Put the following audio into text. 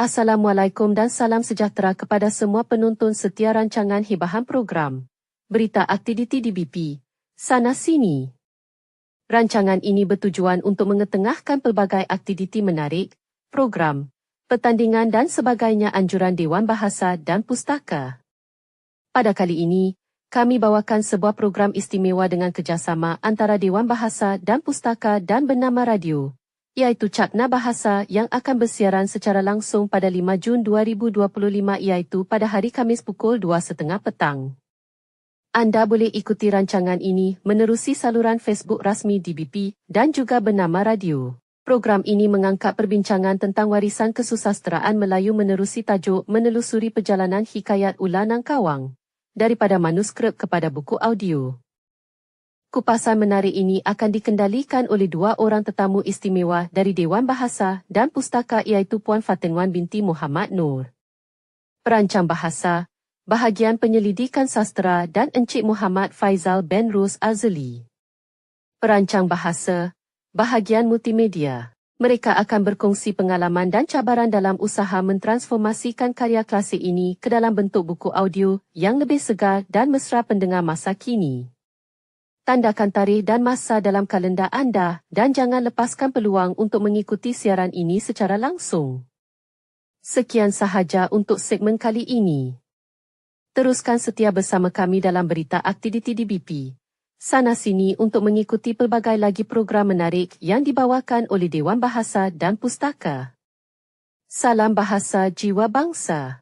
Assalamualaikum dan salam sejahtera kepada semua penonton setia rancangan hibahan program. Berita aktiviti di BP. Sana sini. Rancangan ini bertujuan untuk mengetengahkan pelbagai aktiviti menarik, program, pertandingan dan sebagainya anjuran Dewan Bahasa dan Pustaka. Pada kali ini, kami bawakan sebuah program istimewa dengan kerjasama antara Dewan Bahasa dan Pustaka dan bernama Radio iaitu Cakna Bahasa yang akan bersiaran secara langsung pada 5 Jun 2025 iaitu pada hari Kamis pukul 2.30 petang. Anda boleh ikuti rancangan ini menerusi saluran Facebook rasmi DBP dan juga bernama radio. Program ini mengangkat perbincangan tentang warisan kesusasteraan Melayu menerusi tajuk Menelusuri Perjalanan Hikayat Ulanang Kawang daripada manuskrip kepada buku audio. Kupasan menarik ini akan dikendalikan oleh dua orang tetamu istimewa dari Dewan Bahasa dan Pustaka iaitu Puan Fatinwan binti Muhammad Nur. Perancang Bahasa, Bahagian Penyelidikan Sastra dan Encik Muhammad Faizal Ben Rus Azali. Perancang Bahasa, Bahagian Multimedia. Mereka akan berkongsi pengalaman dan cabaran dalam usaha mentransformasikan karya klasik ini ke dalam bentuk buku audio yang lebih segar dan mesra pendengar masa kini tandakan tarikh dan masa dalam kalender anda dan jangan lepaskan peluang untuk mengikuti siaran ini secara langsung. Sekian sahaja untuk segmen kali ini. Teruskan setia bersama kami dalam berita aktiviti di BP. Sana sini untuk mengikuti pelbagai lagi program menarik yang dibawakan oleh Dewan Bahasa dan Pustaka. Salam Bahasa Jiwa Bangsa.